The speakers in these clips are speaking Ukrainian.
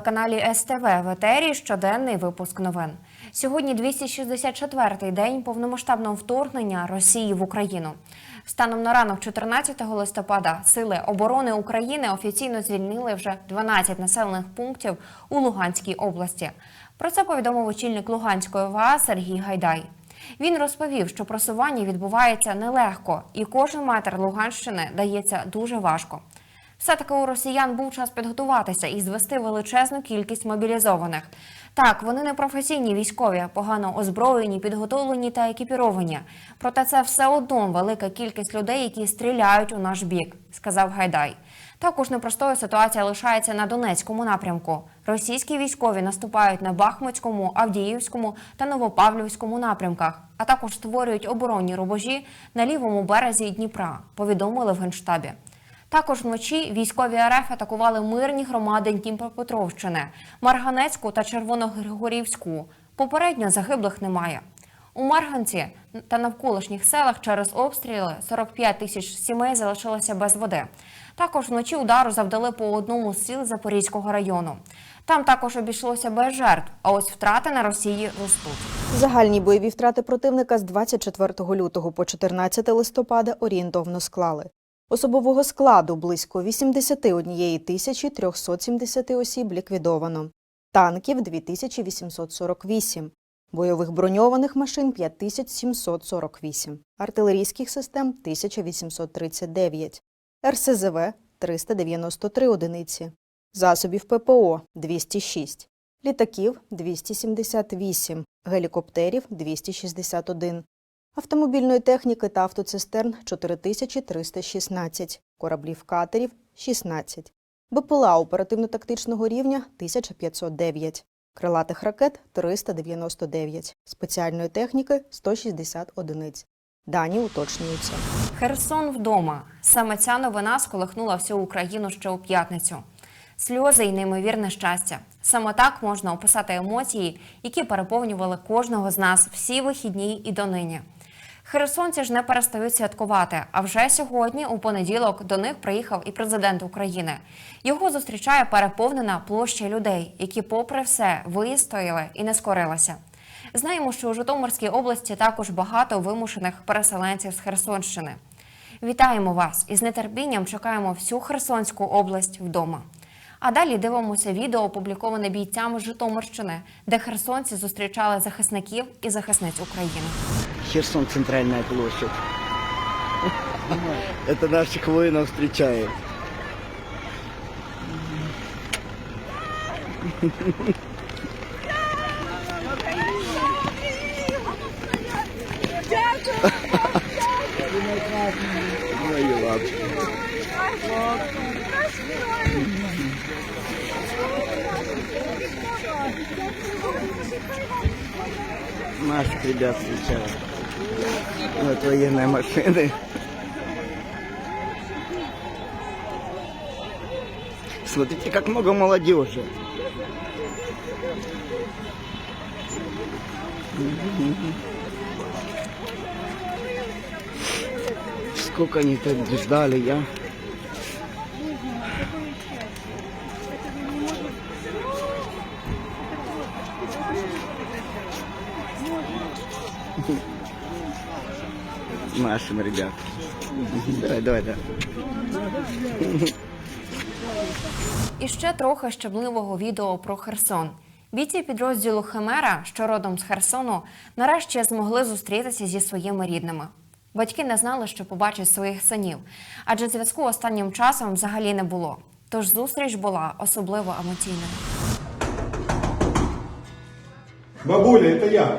Телеканалі СТВ в етері. Щоденний випуск новин. Сьогодні 264-й день повномасштабного вторгнення Росії в Україну. Станом на ранок 14 листопада сили оборони України офіційно звільнили вже 12 населених пунктів у Луганській області. Про це повідомив очільник Луганської ОВА Сергій Гайдай. Він розповів, що просування відбувається нелегко, і кожен метр Луганщини дається дуже важко. Все-таки у росіян був час підготуватися і звести величезну кількість мобілізованих. Так, вони не професійні військові, погано озброєні, підготовлені та екіпіровані. Проте це все одно велика кількість людей, які стріляють у наш бік, сказав Гайдай. Також непростою ситуація лишається на Донецькому напрямку. Російські військові наступають на Бахмутському, Авдіївському та Новопавлівському напрямках, а також створюють оборонні рубежі на лівому березі Дніпра. Повідомили в генштабі. Також вночі військові РФ атакували мирні громади Дніпропетровщини, Марганецьку та Червоногригорівську. Попередньо загиблих немає. У Марганці та навколишніх селах через обстріли 45 тисяч сімей залишилося без води. Також вночі удару завдали по одному з сіл Запорізького району. Там також обійшлося без жертв, а ось втрати на Росії ростуть. Загальні бойові втрати противника з 24 лютого по 14 листопада орієнтовно склали. Особового складу близько 81 тисячі 370 осіб ліквідовано, танків 2848, бойових броньованих машин 5748, артилерійських систем 1839, РСЗВ 393 одиниці, засобів ППО 206, літаків 278, гелікоптерів 261, автомобільної техніки та автоцистерн 4316, кораблів катерів 16, БПЛА оперативно-тактичного рівня 1509, крилатих ракет 399, спеціальної техніки 160 одиниць. Дані уточнюються. Херсон вдома. Саме ця новина сколихнула всю Україну ще у п'ятницю. Сльози й неймовірне щастя. Саме так можна описати емоції, які переповнювали кожного з нас всі вихідні і донині. Херсонці ж не перестають святкувати. А вже сьогодні, у понеділок, до них приїхав і президент України. Його зустрічає переповнена площа людей, які, попри все, вистояли і не скорилися. Знаємо, що у Житомирській області також багато вимушених переселенців з Херсонщини. Вітаємо вас і з нетерпінням чекаємо всю Херсонську область вдома. А далі дивимося відео, опубліковане бійцями Житомирщини, де херсонці зустрічали захисників і захисниць України. Херсон центральная площадь. Это наших воинов встречает. Наших ребят встречают. Вот военные машины. Смотрите, как много молодежи. Сколько они так ждали, я. Нашим ребят. Давай, давай, давай. І ще трохи щемливого відео про Херсон. Бійці підрозділу Химера, що родом з Херсону, нарешті змогли зустрітися зі своїми рідними. Батьки не знали, що побачать своїх синів, адже зв'язку останнім часом взагалі не було. Тож зустріч була особливо емоційною. Бабуля, это я.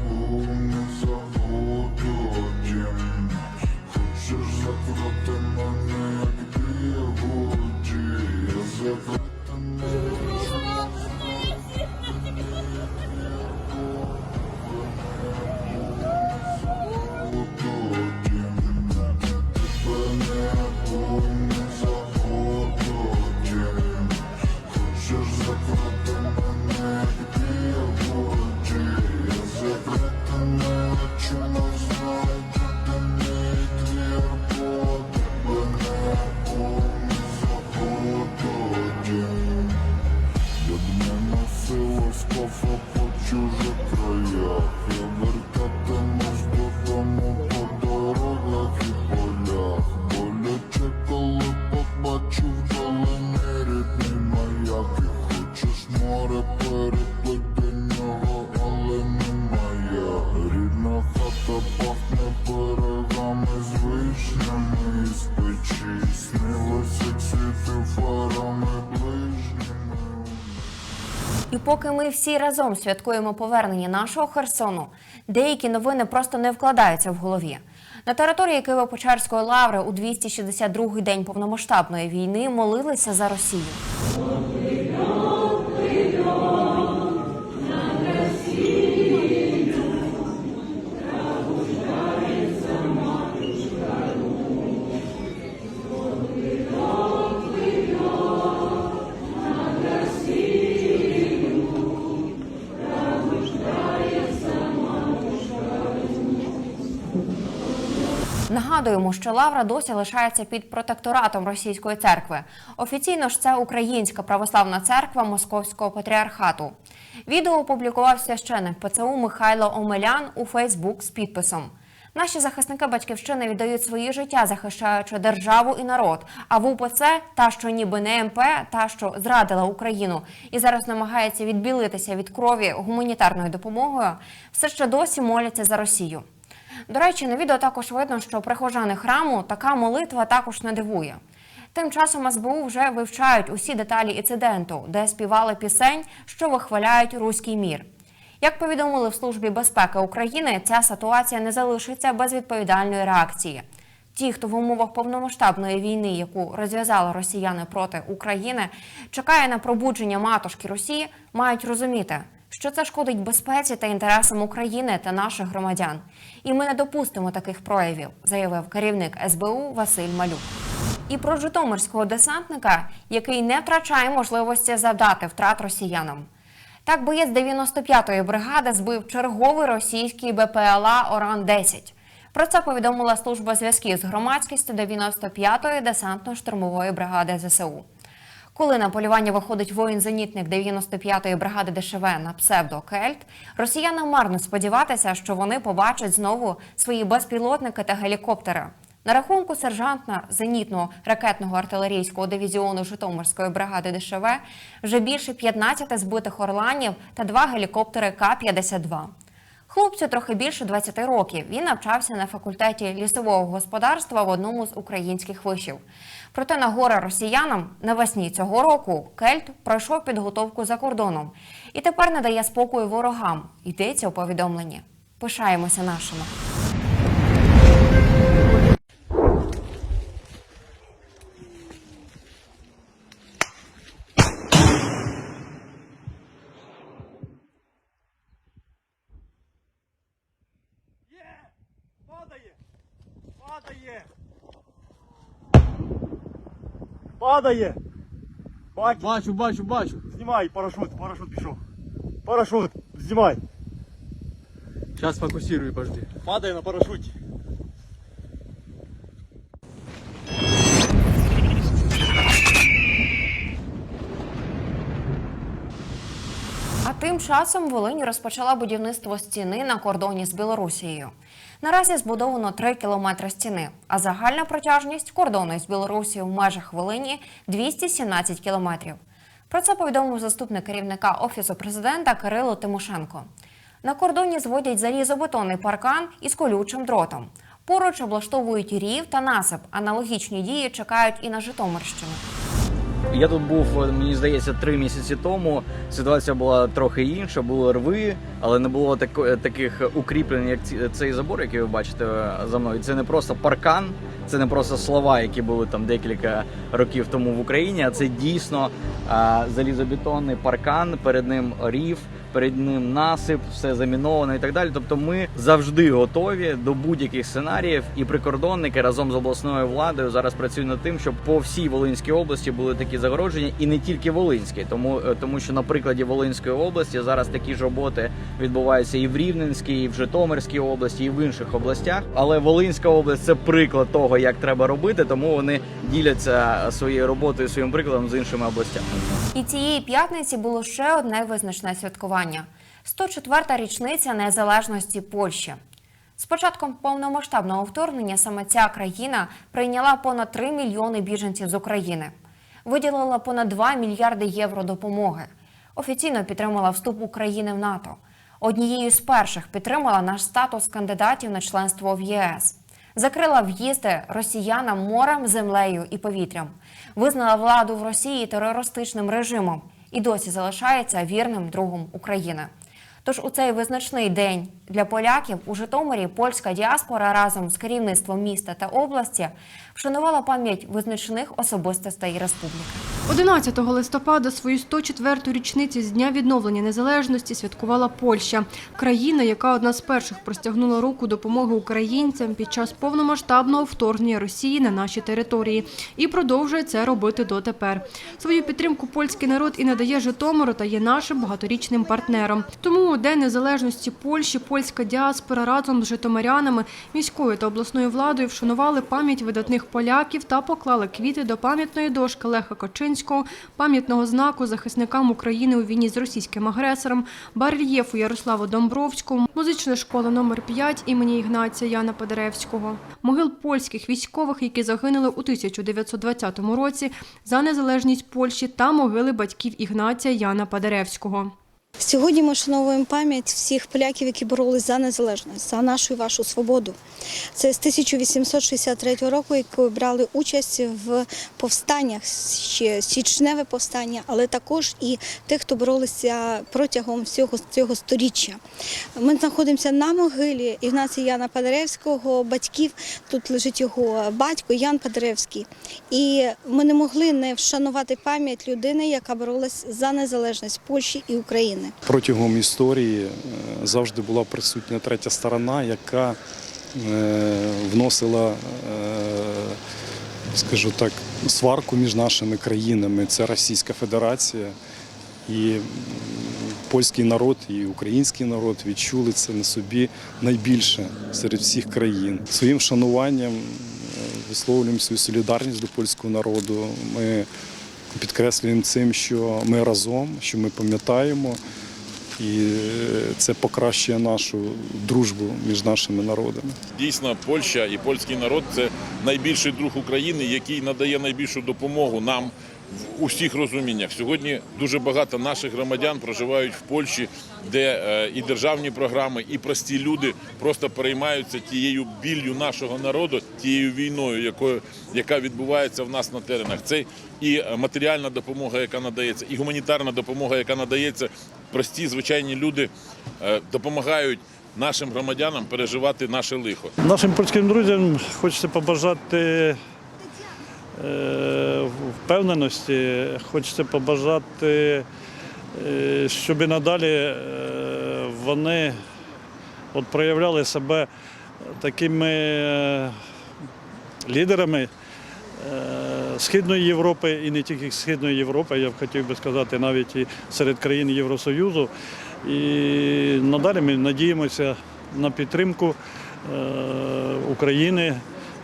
І поки ми всі разом святкуємо повернення нашого Херсону, деякі новини просто не вкладаються в голові. На території Києво-Печерської лаври у 262-й день повномасштабної війни молилися за Росію. Нагадуємо, що Лавра досі лишається під протекторатом російської церкви. Офіційно ж це Українська православна церква Московського патріархату. Відео опублікував священик ПЦУ Михайло Омелян у Фейсбук з підписом. Наші захисники батьківщини віддають свої життя, захищаючи державу і народ. А в УПЦ та, що ніби не МП, та що зрадила Україну і зараз намагається відбілитися від крові гуманітарною допомогою, все ще досі моляться за Росію. До речі, на відео також видно, що прихожани храму така молитва також не дивує. Тим часом СБУ вже вивчають усі деталі інциденту, де співали пісень, що вихваляють руський мір. Як повідомили в Службі безпеки України, ця ситуація не залишиться без відповідальної реакції. Ті, хто в умовах повномасштабної війни, яку розв'язали росіяни проти України, чекає на пробудження матушки Росії, мають розуміти, що це шкодить безпеці та інтересам України та наших громадян. І ми не допустимо таких проявів, заявив керівник СБУ Василь Малюк. І про житомирського десантника, який не втрачає можливості завдати втрат росіянам. Так, боєць 95-ї бригади збив черговий російський БПЛА Оран-10. Про це повідомила служба зв'язків з громадськістю 95-ї десантно-штурмової бригади ЗСУ. Коли на полювання виходить воїн-зенітник 95-ї бригади ДШВ на псевдо Кельт, росіянам марно сподіватися, що вони побачать знову свої безпілотники та гелікоптери. На рахунку сержанта зенітного ракетного артилерійського дивізіону Житомирської бригади ДШВ вже більше 15 збитих орланів та два гелікоптери К-52. Хлопцю трохи більше 20 років. Він навчався на факультеті лісового господарства в одному з українських вишів. Проте на горе росіянам навесні цього року Кельт пройшов підготовку за кордоном і тепер не дає спокою ворогам. Йдеться у повідомленні. Пишаємося нашими. Падає! Падає! Падає! Бачу, Бачу, бачу, бачу. знімай парашут, парашут пішов. Парашут, знімай. Сейчас фокусирую, подожди. Падає на парашуті. А тим часом Волинь розпочала будівництво стіни на кордоні з Білорусією. Наразі збудовано 3 кілометри стіни, а загальна протяжність кордону з Білорусією в межах Волині 217 кілометрів. Про це повідомив заступник керівника офісу президента Кирило Тимошенко. На кордоні зводять залізобетонний паркан із колючим дротом. Поруч облаштовують рів та насип. Аналогічні дії чекають і на Житомирщину. Я тут був, мені здається, три місяці тому. Ситуація була трохи інша, були рви, але не було так, таких укріплень, як ці- цей забор, який ви бачите за мною. Це не просто паркан, це не просто слова, які були там декілька років тому в Україні. А це дійсно а, залізобетонний паркан, перед ним рів. Перед ним насип, все заміновано і так далі. Тобто, ми завжди готові до будь-яких сценаріїв, і прикордонники разом з обласною владою зараз працюють над тим, щоб по всій Волинській області були такі загородження, і не тільки Волинській, тому е, тому що на прикладі Волинської області зараз такі ж роботи відбуваються і в Рівненській, і в Житомирській області, і в інших областях. Але Волинська область це приклад того, як треба робити, тому вони діляться своєю роботою, своїм прикладом з іншими областями. І цієї п'ятниці було ще одне визначне святкування 104-та річниця незалежності Польщі. З початком повномасштабного вторгнення саме ця країна прийняла понад 3 мільйони біженців з України, виділила понад 2 мільярди євро допомоги, офіційно підтримала вступ України в НАТО. Однією з перших підтримала наш статус кандидатів на членство в ЄС. Закрила в'їзди росіянам морем, землею і повітрям, визнала владу в Росії терористичним режимом і досі залишається вірним другом України. Тож у цей визначний день для поляків у Житомирі польська діаспора разом з керівництвом міста та області вшанувала пам'ять визначних особистостей республіки. 11 листопада свою 104-ту річницю з дня відновлення незалежності святкувала Польща, країна, яка одна з перших простягнула руку допомоги українцям під час повномасштабного вторгнення Росії на наші території і продовжує це робити дотепер. Свою підтримку польський народ і надає Житомиру та є нашим багаторічним партнером. Тому у День незалежності Польщі польська діаспора разом з житомирянами, міською та обласною владою вшанували пам'ять видатних поляків та поклали квіти до пам'ятної дошки Леха Кочинського, пам'ятного знаку захисникам України у війні з російським агресором, барельєфу Ярославу Домбровському, музична школа номер 5 імені Ігнація Яна Падеревського, могил польських військових, які загинули у 1920 році за незалежність Польщі та могили батьків Ігнація Яна Падеревського. Сьогодні ми вшановуємо пам'ять всіх поляків, які боролись за незалежність, за нашу і вашу свободу. Це з 1863 року, які брали участь в повстаннях, ще січневе повстання, але також і тих, хто боролися протягом всього цього сторіччя. Ми знаходимося на могилі Ігнація Яна Падаревського, батьків. Тут лежить його батько Ян Падаревський. І ми не могли не вшанувати пам'ять людини, яка боролась за незалежність Польщі і України. Протягом історії е, завжди була присутня третя сторона, яка е, вносила, е, скажу так, сварку між нашими країнами. Це Російська Федерація. І польський народ, і український народ відчули це на собі найбільше серед всіх країн. Своїм шануванням висловлюємо свою солідарність до польського народу. Ми підкреслюємо цим, що ми разом, що ми пам'ятаємо, і е, це покращує нашу дружбу між нашими народами. Дійсно, Польща і польський народ це найбільший друг України, який надає найбільшу допомогу нам в усіх розуміннях. Сьогодні дуже багато наших громадян проживають в Польщі, де е, і державні програми, і прості люди просто переймаються тією біллю нашого народу, тією війною, якою яка відбувається в нас на теренах. Це і матеріальна допомога, яка надається, і гуманітарна допомога, яка надається. Прості звичайні люди е, допомагають нашим громадянам переживати наше лихо. Нашим польським друзям хочеться побажати впевненості, хочеться побажати, е, щоб і надалі е, вони от проявляли себе такими е, лідерами. е, Східної Європи і не тільки Східної Європи, я б хотів би сказати, навіть і серед країн Євросоюзу. І надалі ми надіємося на підтримку е, України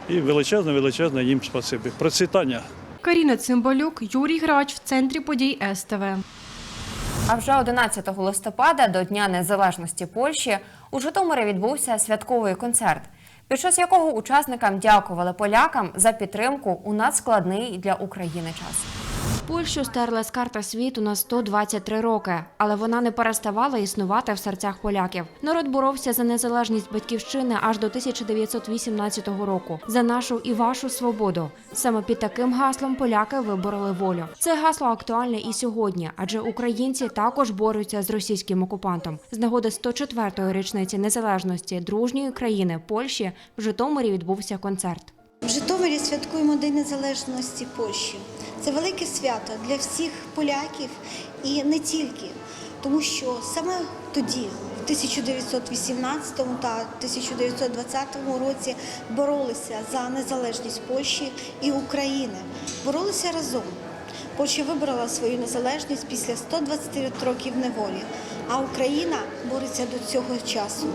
і величезне, величезне їм спасибі. Процвітання. Каріна Цимбалюк, Юрій Грач в центрі подій СТВ. А вже 11 листопада до Дня Незалежності Польщі у Житомирі відбувся святковий концерт, під час якого учасникам дякували полякам за підтримку у надскладний для України час. Польщу стерли з карти світу на 123 роки, але вона не переставала існувати в серцях поляків. Народ боровся за незалежність батьківщини аж до 1918 року, за нашу і вашу свободу. Саме під таким гаслом поляки вибороли волю. Це гасло актуальне і сьогодні, адже українці також борються з російським окупантом. З нагоди 104-ї річниці незалежності дружньої країни Польщі в Житомирі відбувся концерт. В Житомирі святкуємо День Незалежності Польщі. Це велике свято для всіх поляків і не тільки, тому що саме тоді, в 1918 та 1920 році, боролися за незалежність Польщі і України. Боролися разом. Польща вибрала свою незалежність після 120 років неволі, а Україна бореться до цього часу.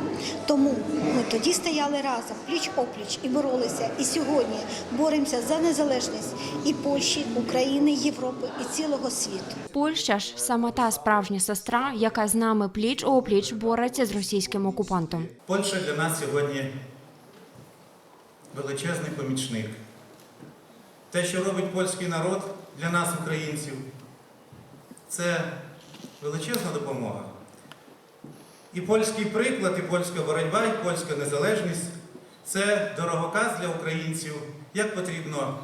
Тому ми тоді стояли разом, пліч опліч і боролися. І сьогодні боремося за незалежність і Польщі, України, Європи і цілого світу. Польща ж саме та справжня сестра, яка з нами пліч опліч бореться з російським окупантом. Польща для нас сьогодні величезний помічник. Те, що робить польський народ для нас, українців, це величезна допомога. І польський приклад, і польська боротьба, і польська незалежність це дорогоказ для українців, як потрібно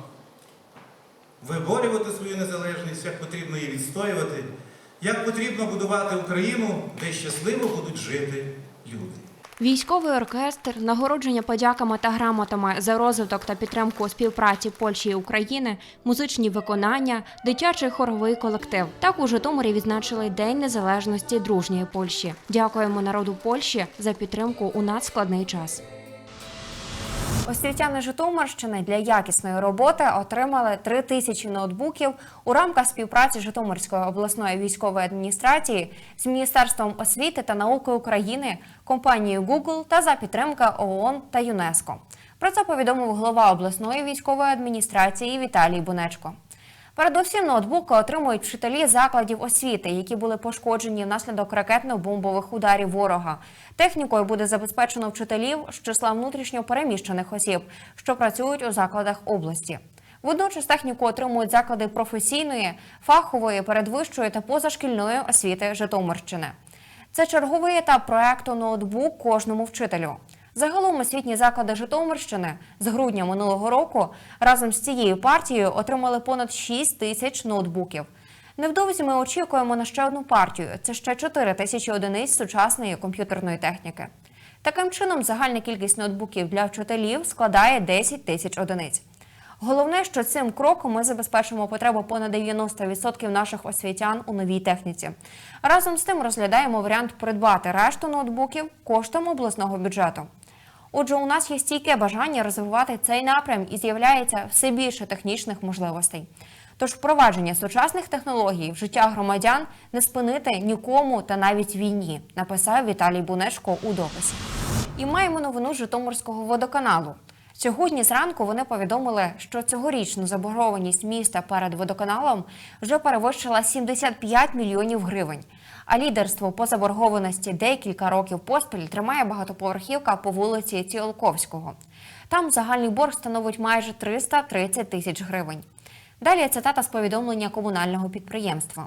виборювати свою незалежність, як потрібно її відстоювати, як потрібно будувати Україну, де щасливо будуть жити люди. Військовий оркестр, нагородження подяками та грамотами за розвиток та підтримку співпраці Польщі і України, музичні виконання, дитячий хоровий колектив. Так у Житомирі відзначили День Незалежності дружньої Польщі. Дякуємо народу Польщі за підтримку у надскладний час. Освітяни Житомирщини для якісної роботи отримали 3 тисячі ноутбуків у рамках співпраці Житомирської обласної військової адміністрації з Міністерством освіти та науки України, компанією Google та за підтримки ООН та ЮНЕСКО. Про це повідомив голова обласної військової адміністрації Віталій Бунечко. Передусім ноутбуки отримують вчителі закладів освіти, які були пошкоджені внаслідок ракетно-бомбових ударів ворога. Технікою буде забезпечено вчителів з числа внутрішньо переміщених осіб, що працюють у закладах області. Водночас техніку отримують заклади професійної, фахової, передвищої та позашкільної освіти Житомирщини. Це черговий етап проекту ноутбук кожному вчителю. Загалом освітні заклади Житомирщини з грудня минулого року разом з цією партією отримали понад 6 тисяч ноутбуків. Невдовзі ми очікуємо на ще одну партію. Це ще 4 тисячі одиниць сучасної комп'ютерної техніки. Таким чином, загальна кількість ноутбуків для вчителів складає 10 тисяч одиниць. Головне, що цим кроком ми забезпечимо потребу понад 90% наших освітян у новій техніці. Разом з тим розглядаємо варіант придбати решту ноутбуків коштом обласного бюджету. Отже, у нас є стійке бажання розвивати цей напрям і з'являється все більше технічних можливостей. Тож впровадження сучасних технологій в життя громадян не спинити нікому та навіть війні, написав Віталій Бунешко у дописі. І маємо новину Житомирського водоканалу. Сьогодні зранку вони повідомили, що цьогорічну заборгованість міста перед водоканалом вже перевищила 75 мільйонів гривень. А лідерство по заборгованості декілька років поспіль тримає багатоповерхівка по вулиці Ціолковського. Там загальний борг становить майже 330 тисяч гривень. Далі цитата з повідомлення комунального підприємства.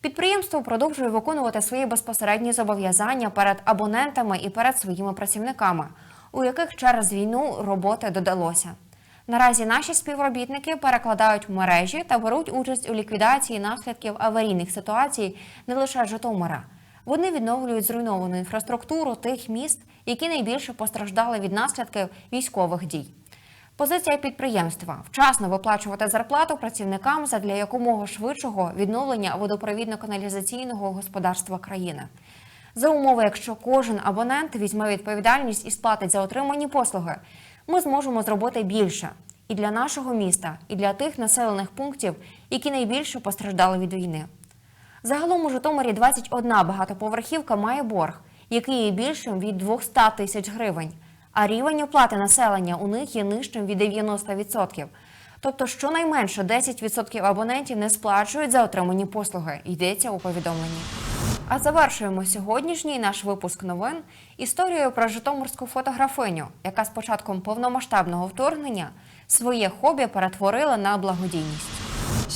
Підприємство продовжує виконувати свої безпосередні зобов'язання перед абонентами і перед своїми працівниками, у яких через війну роботи додалося. Наразі наші співробітники перекладають мережі та беруть участь у ліквідації наслідків аварійних ситуацій не лише Житомира. Вони відновлюють зруйновану інфраструктуру тих міст, які найбільше постраждали від наслідків військових дій. Позиція підприємства вчасно виплачувати зарплату працівникам задля якомога швидшого відновлення водопровідно-каналізаційного господарства країни. За умови, якщо кожен абонент візьме відповідальність і сплатить за отримані послуги, ми зможемо зробити більше і для нашого міста, і для тих населених пунктів, які найбільше постраждали від війни. Загалом у Житомирі 21 багатоповерхівка має борг, який є більшим від 200 тисяч гривень, а рівень оплати населення у них є нижчим від 90%. Тобто, щонайменше 10% абонентів не сплачують за отримані послуги, йдеться у повідомленні. А завершуємо сьогоднішній наш випуск новин історією про житомирську фотографиню, яка з початком повномасштабного вторгнення своє хобі перетворила на благодійність.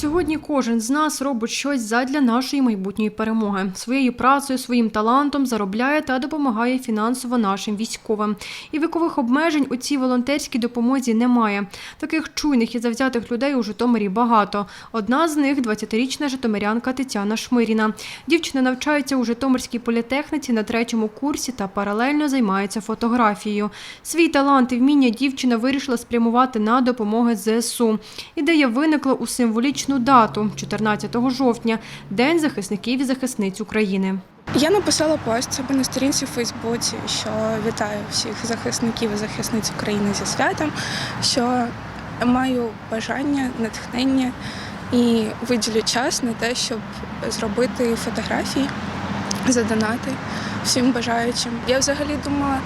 Сьогодні кожен з нас робить щось задля нашої майбутньої перемоги. Своєю працею, своїм талантом заробляє та допомагає фінансово нашим військовим. І вікових обмежень у цій волонтерській допомозі немає. Таких чуйних і завзятих людей у Житомирі багато. Одна з них – 20-річна житомирянка Тетяна Шмиріна. Дівчина навчається у Житомирській політехніці на третьому курсі та паралельно займається фотографією. Свій талант і вміння дівчина вирішила спрямувати на допомоги ЗСУ. Ідея виникла у символічну дату – 14 жовтня – День захисників і захисниць України. Я написала пост себе на сторінці в Фейсбуці, що вітаю всіх захисників і захисниць України зі святом, що маю бажання, натхнення і виділю час на те, щоб зробити фотографії, задонати всім бажаючим. Я взагалі думала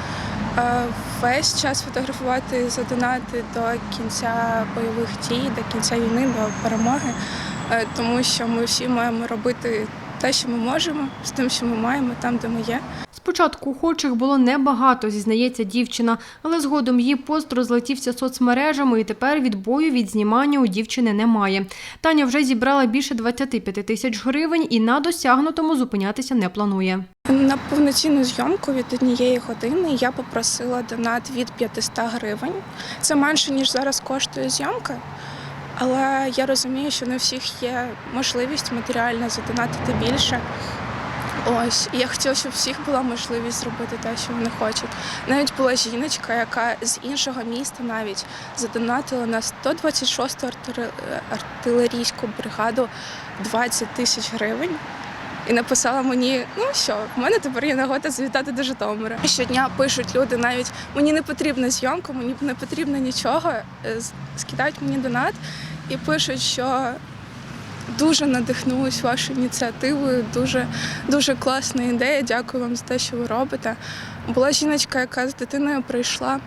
весь час фотографувати, задонати до кінця бойових дій, до кінця війни, до перемоги, е, тому що ми всі маємо робити те, що ми можемо, з тим, що ми маємо, там, де ми є. Спочатку охочих було небагато, зізнається дівчина, але згодом її пост розлетівся соцмережами і тепер відбою від знімання у дівчини немає. Таня вже зібрала більше 25 тисяч гривень і на досягнутому зупинятися не планує. На повноцінну зйомку від однієї години я попросила донат від 500 гривень. Це менше, ніж зараз коштує зйомка. Але я розумію, що не у всіх є можливість матеріально задонатити більше. Ось, і я хотіла, щоб у всіх була можливість зробити те, що вони хочуть. Навіть була жіночка, яка з іншого міста навіть задонатила на 126-ту артилерійську бригаду 20 тисяч гривень. І написала мені, ну що, в мене тепер є нагода завітати до Житомира. Щодня пишуть люди навіть мені не потрібна зйомка, мені не потрібно нічого. е, Скидають мені донат і пишуть, що дуже надихнулась вашою ініціативою, дуже, дуже класна ідея. Дякую вам за те, що ви робите. Була жіночка, яка з дитиною прийшла,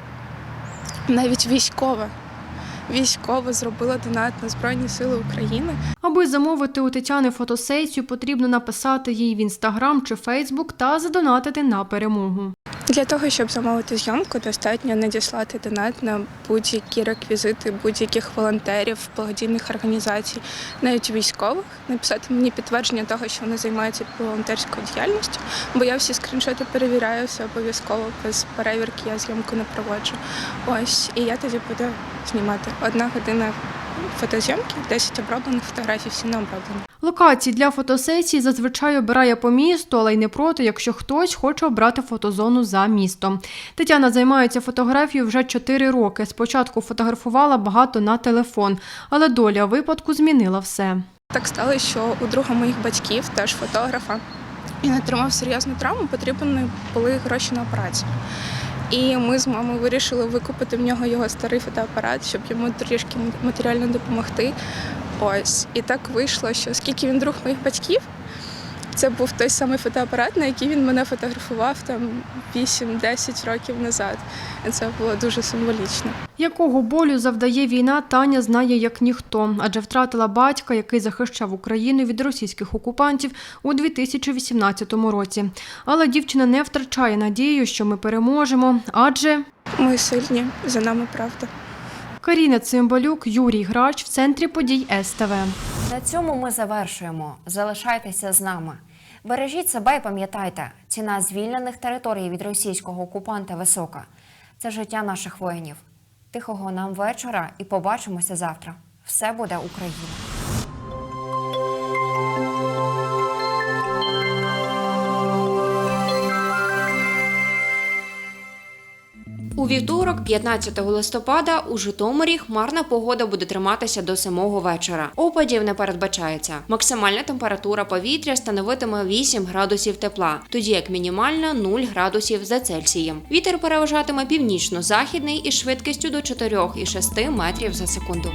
навіть військова. Військова зробила донат на Збройні Сили України. Аби замовити у Тетяни фотосесію, потрібно написати їй в інстаграм чи Фейсбук та задонатити на перемогу. Для того, щоб замовити зйомку, достатньо надіслати донат на будь-які реквізити будь-яких волонтерів, благодійних організацій, навіть військових, написати мені підтвердження того, що вони займаються волонтерською діяльністю, бо я всі скріншоти перевіряю, все обов'язково без перевірки я зйомку не проводжу. Ось, і я тоді буду знімати. Одна година фотозйомки, 10 оброблених фотографій, всі не оброблені. Локації для фотосесії зазвичай обирає по місту, але й не проти, якщо хтось хоче обрати фотозону за містом. Тетяна займається фотографією вже 4 роки. Спочатку фотографувала багато на телефон, але доля випадку змінила все. Так сталося, що у друга моїх батьків, теж фотографа, він отримав серйозну травму, потрібні були гроші на операцію. І ми з мамою вирішили викупити в нього його старий фотоапарат, щоб йому трішки матеріально допомогти. Ось. І так вийшло, що оскільки він друг моїх батьків, це був той самий фотоапарат, на який він мене фотографував там 8-10 років назад. І це було дуже символічно. Якого болю завдає війна, Таня знає як ніхто, адже втратила батька, який захищав Україну від російських окупантів у 2018 році. Але дівчина не втрачає надію, що ми переможемо, адже Ми сильні, за нами правда. Каріна Цимбалюк, Юрій Грач в центрі подій СТВ. На цьому ми завершуємо. Залишайтеся з нами. Бережіть себе і пам'ятайте, ціна звільнених територій від російського окупанта висока. Це життя наших воїнів. Тихого нам вечора і побачимося завтра. Все буде Україна! У вівторок, 15 листопада, у Житомирі хмарна погода буде триматися до 7 вечора. Опадів не передбачається. Максимальна температура повітря становитиме 8 градусів тепла, тоді як мінімальна 0 градусів за Цельсієм. Вітер переважатиме північно-західний із швидкістю до 4,6 метрів за секунду.